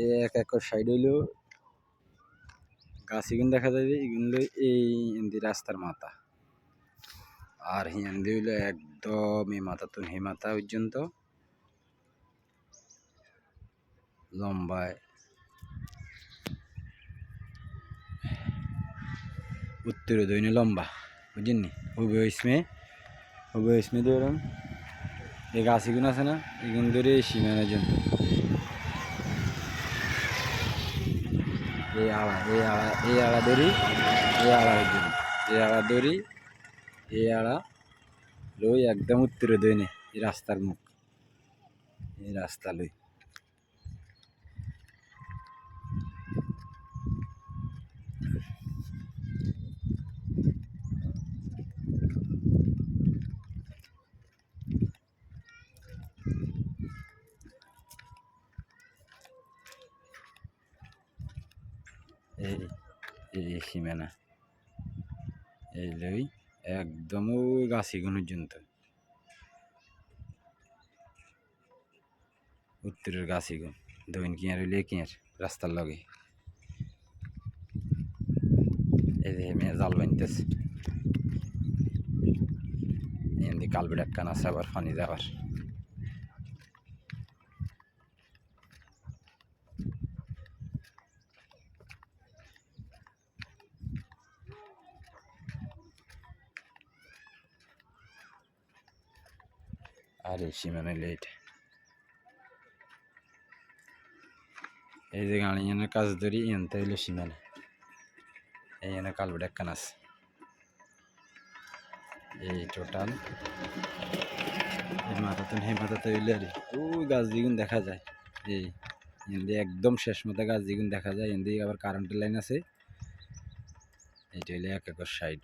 এ এক acre side হইল গাছ এগুন দেখা যায় যে এগুলো এই এমনি রাস্তার মাথা। আর হিন্দি হইল একদম এই মাথা তুন হে মাথা পর্যন্ত লম্বায়। উত্তর দৈন্য লম্বা বুঝেননি হুবে ইসমে হুবে ইসমে ধরুন এই গাছ এগুন আছে না? এগুন ধরে এই সীমানার এই আড়া এই আড়া এই আড়া দড়ি এই আড়া দড়ি এই আড়া দড়ি এই আড়া লই একদম উত্তরে দইনে এই রাস্তার মুখ, এই রাস্তা লই। এই এই সীমানা। এই লই একদম ওই গাছি গুণ পর্যন্ত উত্তরের গাছি গুণ দক্ষিণ কিনার হইলে কিনার, রাস্তার লগে। এই যে মেয়ে জাল বানতেছে। এমনি একখান আছে আবার পানি দেওয়ার আর সীমানা লেট এই যে গাড়ি এনে কাজ ধরি এনতে হইল সীমানা। এই এনে কালবেট একখান আছে এই টোটাল এই মাথাতে হে মাথাতে হইলে আর ওই গাছ দ্বিগুণ দেখা যায়। এই এনদি একদম শেষ মতো গাছ দ্বিগুণ দেখা যায়। এনদি আবার কারেন্টের লাইন আছে। এইটা হইলে এক একর সাইড